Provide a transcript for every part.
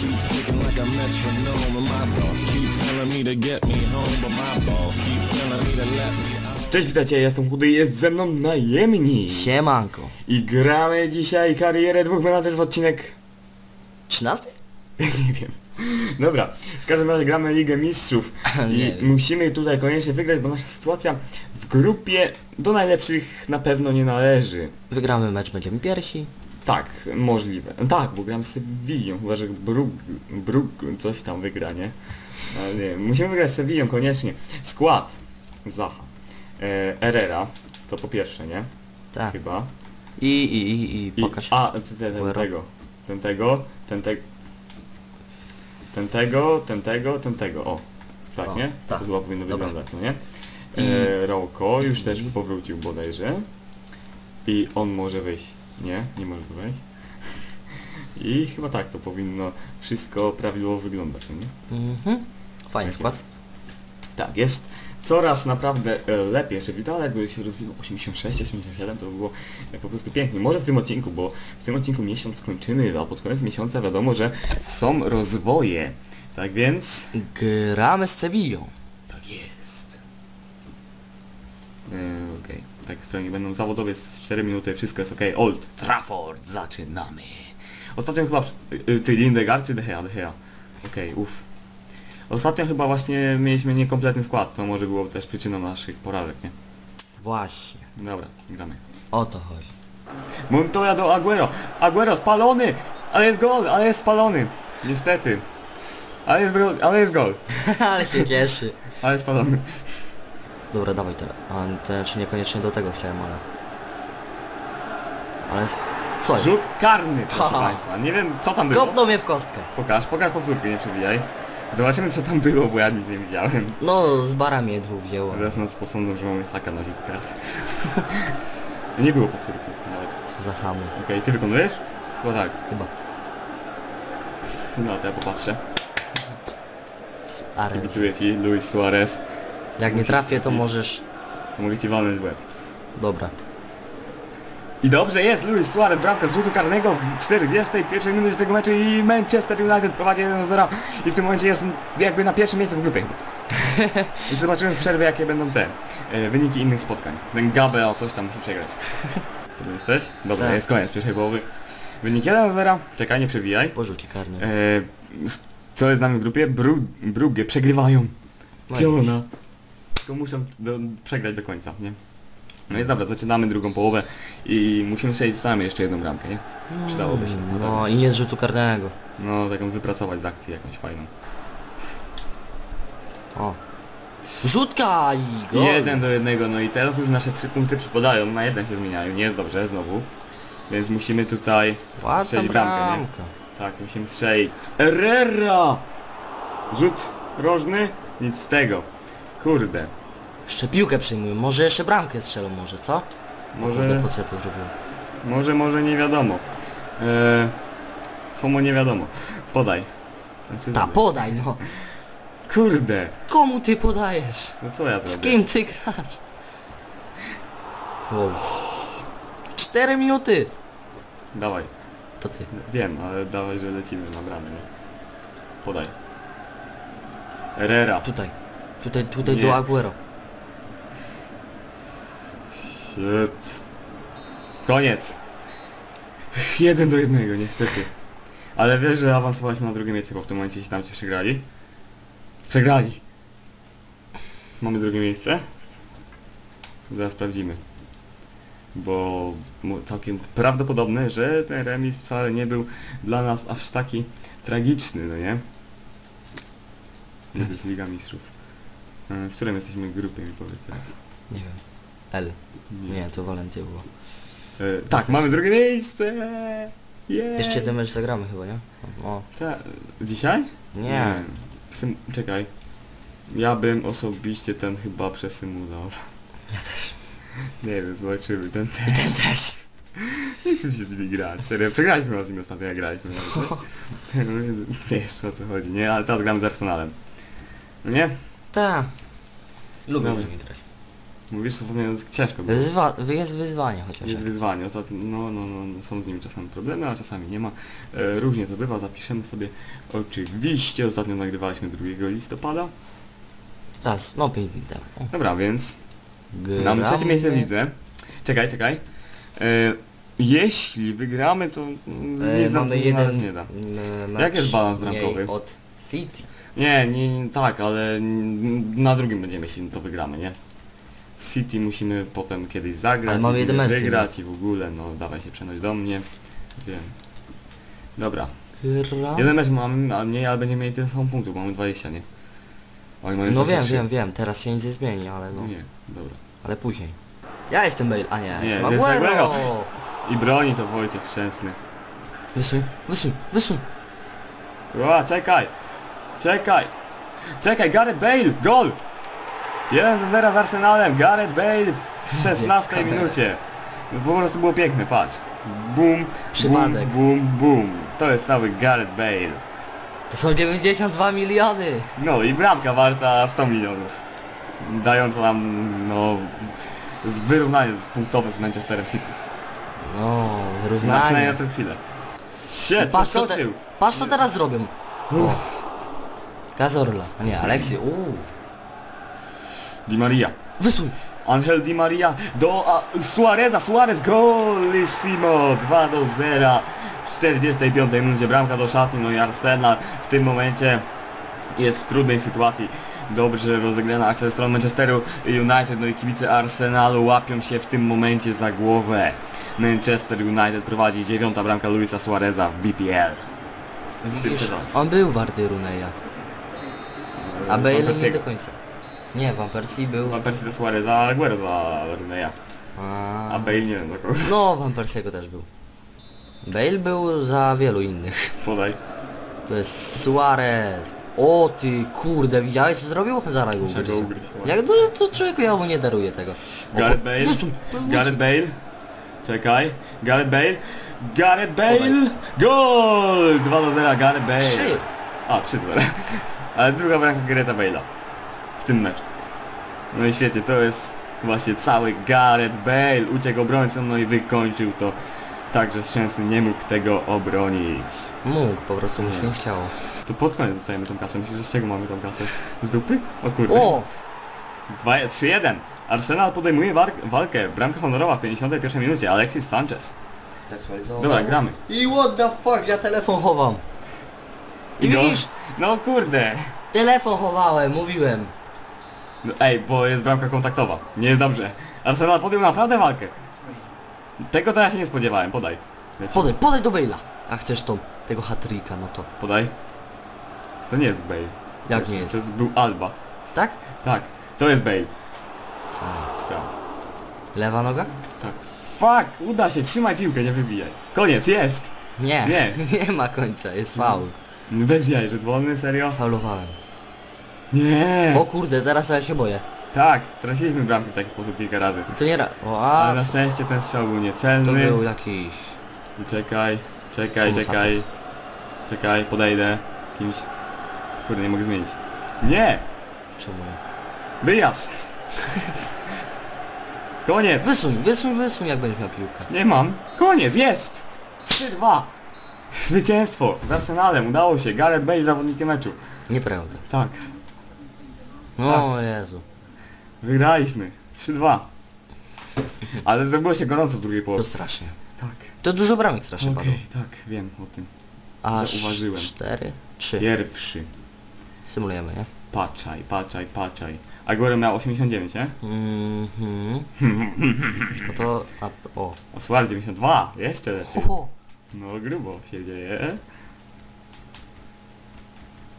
keeps ticking like a metronome, and my thoughts keep telling me to get me home, but my balls keep telling me to let me. Cześć, witajcie, ja jestem Chudy i jest ze mną najemni. Siemanko. I gramy dzisiaj karierę dwóch menadżerów odcinek... 13? nie wiem. Dobra, w każdym razie gramy Ligę Mistrzów i musimy tutaj koniecznie wygrać, bo nasza sytuacja w grupie do najlepszych na pewno nie należy. Wygramy mecz, będziemy pierwsi. Tak, możliwe. Tak, bo gram z Sewillą, chyba że Brug, Brug coś tam wygra, nie? Ale nie, musimy wygrać z Sewillą koniecznie. Skład. Zaha. E, Herrera, to po pierwsze, nie? Tak. Chyba. I, i, i, i I, pokaż. a, ten, ten, tego. Ten tego, ten tego. Ten tego, ten tego, ten tego. O. Tak, O, nie? tak. To chyba powinno Dobra. wyglądać, no nie? I- E, Roko już też powrócił bodajże. I on może wejść. Nie, nie może tu wejść. I chyba tak to powinno wszystko prawidłowo wyglądać, no nie? Mhm. Fajny Tak skład. jest. Tak, jest coraz naprawdę e, lepiej. Jeszcze Vidal jakby się rozwinął 86, 87, to by było e, po prostu pięknie. Może w tym odcinku, bo w tym odcinku miesiąc kończymy, a pod koniec miesiąca wiadomo, że są rozwoje. Tak więc... Gramy z Sevillą. Tak jest. E, Okej, tak stronie będą zawodowie z 4 minuty, wszystko jest ok. Old Trafford, zaczynamy. Ostatnio chyba... y, y, Ty Lindegaard czy De Gea? De Gea. Okej, uff. Ostatnio chyba właśnie mieliśmy niekompletny skład, to może było też przyczyną naszych porażek, nie? Właśnie. Dobra, gramy. O to chodzi. Montoya do Aguero. Aguero spalony! Ale jest gol, ale jest spalony. Niestety. Ale jest ale jest gol. Ale się cieszy. Ale jest spalony. Dobra, dawaj teraz. A, to znaczy niekoniecznie do tego chciałem, ale... Ale... s- Co jest? Rzut karny, proszę Haha. Państwa. Nie wiem co tam było. Kopnął mnie w kostkę. Pokaż, pokaż powtórkę, nie przewijaj. Zobaczymy co tam było, bo ja nic nie widziałem. No, z bara mnie dwóch wzięło. Teraz nas posądzą, że mamy haka na rzut karty. nie było powtórki nawet. Co za chamy. Okej, ty wykonujesz? Bo tak. Chyba. No to ja popatrzę. Ares. Kibicuję ci, Luis Suarez. Jak nie trafię, to możesz... Mogę ci walnąć w łeb. Dobra. I dobrze jest, Luis Suarez, bramka z rzutu karnego w 41 minucie tego meczu i Manchester United prowadzi 1-0 i w tym momencie jest jakby na pierwszym miejscu w grupie. Już zobaczymy w przerwie jakie będą te e, wyniki innych spotkań. Ten Gabe o coś tam musi przegrać. Tu jesteś? Dobra, Tak. jest koniec pierwszej połowy. Wynik 1-0, czekaj, nie przewijaj. Porzuci karny. E, co jest z nami w grupie? Bru Brugge przegrywają. I- Piona. Tylko muszę do, przegrać do końca, nie? No i dobra, zaczynamy drugą połowę i musimy strzelić sami jeszcze jedną bramkę, nie? Przydałoby się. to No i nie z rzutu karnego. No, taką wypracować z akcji jakąś fajną. O. Rzutka i gol. Jeden do jednego, no i teraz już nasze trzy punkty przypadają, na jeden się zmieniają, nie jest dobrze znowu. Więc musimy tutaj Ładna strzelić bramkę, nie? bramka. Tak, musimy strzelić. Herrera! Rzut rożny? Nic z tego. Kurde. Jeszcze piłkę przyjmują. Może jeszcze bramkę strzelą może, co? Kurde, Może, po co ja to zrobiłem? może, może nie wiadomo. Eee, homo nie wiadomo. Podaj. Znaczy, Ta, podaj no. Kurde. Komu ty podajesz? No co ja Z zrobię? kim ty grasz? Wow. Cztery minuty. Dawaj. To ty. Wiem, ale dawaj, że lecimy na bramę, nie? Podaj. Herrera. Tutaj. Tutaj, tutaj Nie. do Aguero. Shit. Koniec. Jeden do jednego, niestety. Ale wiesz, że awansowaliśmy na drugie miejsce, bo w tym momencie się tam ci przegrali? Przegrali. Mamy drugie miejsce? Zaraz sprawdzimy. Bo całkiem prawdopodobne, że ten remis wcale nie był dla nas aż taki tragiczny, no nie? To jest Liga Mistrzów. E, W którym jesteśmy grupie, mi powiedz teraz. Nie wiem. L. Nie, to Walenty było. E, tak, mamy drugie miejsce! Jej! Jeszcze jeden mecz zagramy chyba, nie? O. Ta, dzisiaj? Nie. Sym, czekaj. Ja bym osobiście ten chyba przesymulował. Ja też. Nie wiem, zobaczymy. Ten I też. ten też. Nie chcę się z nimi grać. Serio, przegraliśmy z nimi ostatnio jak graliśmy. nie? Wiesz o co chodzi, nie? Ale teraz gramy z Arsenalem. No nie? Ta. Lubię z Dobra. nimi grać. Mówisz, że ostatnio ciężko było. Wyzwa jest wyzwanie chociaż. Jest wyzwanie, ostatnio, no, no, no, no, są z nimi czasami problemy, a czasami nie ma. E, różnie to bywa, zapiszemy sobie oczywiście, ostatnio nagrywaliśmy 2 listopada. Raz, no 5 dni temu. O, Dobra, więc gramy. Mam trzecie miejsce widzę. Czekaj, czekaj. E, jeśli wygramy, to mm, E, nie znam, mamy co na razie jeden nie da. m, mecz Jak jest balans mniej bramkowy? od City. Nie, nie, nie, tak, ale na drugim będziemy, jeśli to wygramy, nie? City musimy potem kiedyś zagrać, Ale mamy i jeden mecz, wygrać i w ogóle, no dawaj się przenoś do mnie. Wiem. Dobra. Gra? Jeden mecz mamy, a mniej, ale będziemy mieli tyle samo punktów, bo mamy 20, nie? Oni mają No wiem, 23. wiem, wiem, teraz się nic nie zmieni, ale no. Nie, dobra. Ale później. Ja jestem Bale, a nie, Nie, jestem jest Aguero! Aguero. I broni to Wojciech Szczęsny. Wysuń, wysuń, wysuń. O, czekaj! Czekaj! Czekaj, Gareth Bale! Gol! 1 do 0 z Arsenalem, Gareth Bale w 16 kamera. minucie. No po prostu było piękne, patrz. Bum, Przypadek. bum, bum, bum. To jest cały Gareth Bale. To są 92 miliony! No i bramka warta 100 milionów. Dająca nam, no, z wyrównanie punktowe z Manchesterem City. No, Na wyrównanie. na tę chwilę. Shit, Patrz co, te, patrz co teraz zrobią. O. Cazorla. A nie, Alexi, uuu. Di Maria. Wysuń! Angel Di Maria do a, Suareza, Suarez golissimo 2 do 0 w 45 minucie bramka do szaty, no i Arsenal w tym momencie jest w trudnej sytuacji. Dobrze rozegrana akcja ze strony Manchesteru United, no i kibice Arsenalu łapią się w tym momencie za głowę. Manchester United prowadzi dziewiąta bramka Luisa Suareza w BPL. Widzisz, sezonie. on był warty Runeja. A Bale nie do końca. Nie, Van Persie był... Van Persie za Suareza, a Aguero za Runeya. A... A Bale nie wiem za kogo. No, Van Persiego też był. Bale był za wielu innych. Podaj. To jest Suarez. O ty kurde, widziałeś co zrobił? Zaraz go ugryźć, właśnie. Jak to, to człowieku ja mu nie daruję tego. O, Gareth Bale. Gareth Bale. Czekaj. Gareth Bale. Gareth Bale. Podaj. Gol! 2 do 0. Gareth Bale. Trzy. A, 3 do 0. Ale druga bramka Garetha Bale'a. W tym meczu. No i świetnie, to jest właśnie cały Gareth Bale. Uciekł obrońcą, no i wykończył to. Także Szczęsny nie mógł tego obronić. Mógł, po prostu mu się Nie. nie chciało. To pod koniec dostajemy tą kasę. Myślisz, że z czego mamy tą kasę? Z dupy? O kurde. O! 2-3-1. Arsenal podejmuje walkę. Bramka honorowa w 51 minucie. Alexis Sanchez. Dobra, gramy. I what the fuck, ja telefon chowam. I no, widzisz, No kurde. telefon chowałem, mówiłem. No, ej, bo jest bramka kontaktowa. Nie jest dobrze. Arsenal podjął naprawdę walkę. Tego to ja się nie spodziewałem. Podaj. Leci. Podaj, podaj do Bale'a. A chcesz tą, tego hatrika, no to. Podaj. To nie jest Bale. Jak nie jest? To jest, był Alba. Tak? Tak. To jest Bale. A, Tak. lewa noga? tak. Fuck! Uda się. Trzymaj piłkę, nie wybijaj. Koniec, jest! Nie. Nie. nie ma końca, jest faul. Bez jaj, że wolny, serio? Faulowałem. Nie! O kurde, teraz ja się boję. Tak, traciliśmy bramki w taki sposób kilka razy. To nie ra... O, Ale a, na szczęście ten strzał był to niecelny. był jakiś... I czekaj, czekaj, czekaj. Czekaj, podejdę. Kimś. Kurde, nie mogę zmienić. Nie! Czemu nie? Wyjazd! Koniec! Wysuń, wysuń, wysuń, jak będziesz miał piłkę. Nie mam. Koniec, jest! 3-2! Zwycięstwo z Arsenalem, udało się. Gareth Bale zawodnikiem meczu. Nieprawda. Tak, O Jezu. wygraliśmy. 3-2. Ale zrobiło się gorąco w drugiej To połowie. strasznie. Tak. To dużo bramek strasznie Okej, padło. tak, wiem o tym. Aż zauważyłem. cztery? Trzy. Pierwszy. Symulujemy, nie? Patrzaj, patrzaj, patrzaj. Aguero miał 89, nie? Mhm. No to... A to... O. O, Suarez 92, jeszcze lepiej. Ho, ho. No grubo się dzieje.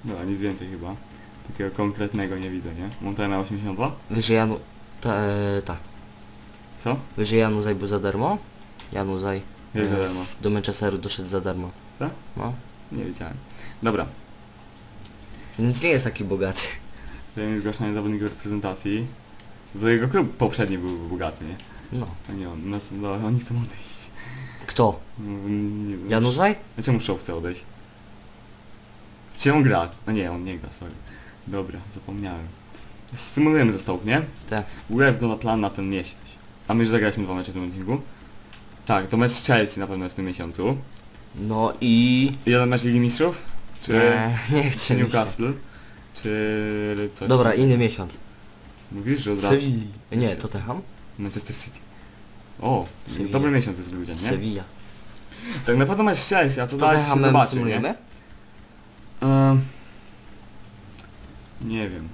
No, nic więcej chyba. Takiego konkretnego nie widzę, nie? Montoya miał 82? Wyżej Janu... Ta, e, ta. Co? Wyżej Januzaj był za darmo? Januzaj Jak za e, darmo? z- do Manchesteru doszedł za darmo. Tak? No. Nie wiedziałem. Dobra. Więc nie jest taki bogaty. Zajmie zgłaszanie zawodników reprezentacji. Za jego klub poprzedni był bogaty, nie? No. A nie on. Nas, no, oni chcą odejść. Kto? No, nie, nie, Januzaj? A czemu Shaw chce odejść? Czy on gra? A nie, on nie gra, sorry. Dobra, zapomniałem. Stymulujemy ze stołu, nie? Tak. W ogóle wygląda plan na ten miesiąc. A my już zagraliśmy dwa mecze w tym odcinku. Tak, to mecz z Chelsea na pewno jest w tym miesiącu. No i... Jeden mecz Ligi Mistrzów? Czy, Nie, nie chcę mi się. Newcastle? Czy coś? Dobra, inny miesiąc. Mówisz, że od razu? Sevilla. Nie, Tottenham? Manchester City. O, Sevilla. dobry miesiąc jest grudzień, nie? Sevilla. Tak na pewno mecz z Chelsea, a co dalej się zobaczy, nie? Um, nie wiem.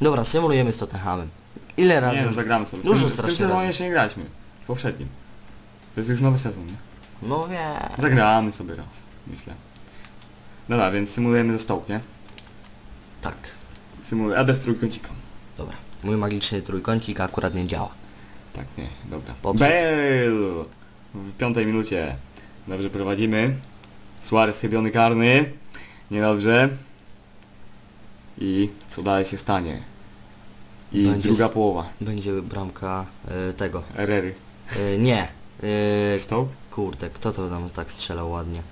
Dobra, symulujemy z Tottenhamem. Ile razy? Nie wiem, zagramy sobie. W Dużo tym, w tym strasznie razy. jeszcze nie graliśmy. W poprzednim. To jest już nowy sezon, nie? No wiem. Zagramy sobie raz, myślę. Dobra, więc symulujemy ze stołu, nie? Tak. Symuluję, a bez trójkącika. Dobra. Mój magiczny trójkącik akurat nie działa. Tak, nie, dobra. Bale! W piątej minucie. Dobrze prowadzimy. Suarez chybiony karny. Niedobrze. I co dalej się stanie? I Będzie druga s- połowa. Będzie bramka y, tego. Erery. Y, nie. Y, Stoł? kurde, kto to nam tak strzelał ładnie?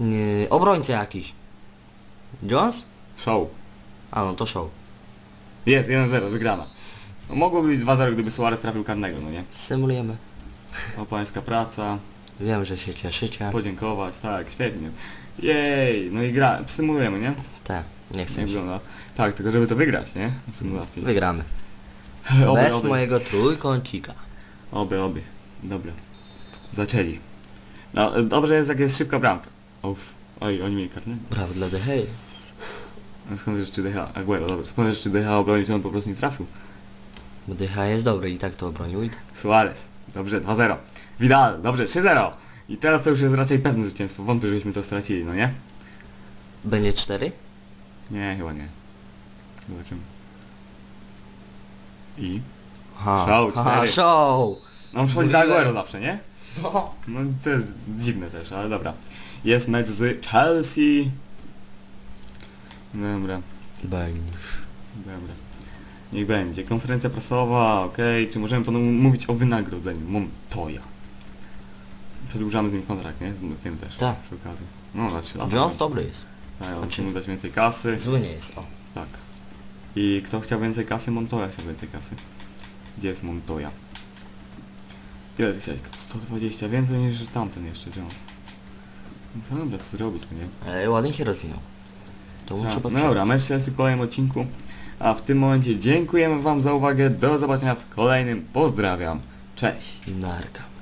Nie, obrońca jakiś. Jones? Show. A no to show. Jest, 1-0, wygrana. No, mogłoby być 2-0, gdyby Suarez trafił karnego, no nie? Symulujemy. O, pańska praca. Wiem, że się cieszycie. Podziękować, tak, świetnie. Jej, no i gra, symulujemy, nie? Te, nie chcę się. wygląda? Tak, tylko żeby to wygrać, nie? W symulacji. Wygramy. Oby, Bez oby. mojego trójkącika. Oby, oby. Dobra. Zaczęli. No, dobrze jest jak jest szybka bramka. Uff. Oj, oni mieli kartę? Brawo dla. A Skąd wiesz, czy DH? Aguero, dobra. Skąd wiesz, czy DH obronił, czy on po prostu nie trafił? Bo Gea jest dobry i tak to obronił i tak. Suarez. Dobrze, 2-0. Vidal. Dobrze, 3-0. I teraz to już jest raczej pewne zwycięstwo. Wątpię, żebyśmy to stracili, no nie? Będzie cztery? Nie, chyba nie. Zobaczymy. I? Ha, Show, ha, cztery. show! No przychodzi za. Aguero zawsze, nie? No. No to jest dziwne też, ale dobra. Jest mecz z Chelsea. Dobra, Będzie. dobra. Niech będzie. Konferencja prasowa, okej. Czy możemy panu mówić o wynagrodzeniu Montoya? Przedłużamy z nim kontrakt, nie? Z tym też. Tak. Przy okazji. No, za 3 lata. Jones dobry jest. Tak, on Znaczy- mu dać więcej kasy. Zły nie jest, o. Tak. I kto chciał więcej kasy? Montoya chciał więcej kasy. Gdzie jest Montoya? Ile ty chciałeś? 120, więcej niż tamten jeszcze Jones. No co dobra, co zrobić, no nie? Ale ładnie się rozwinął. To mu Tak, trzeba no dobra, mecz Chelsea w kolejnym odcinku. A w tym momencie dziękujemy wam za uwagę. Do zobaczenia w kolejnym. Pozdrawiam. Cześć. Narka.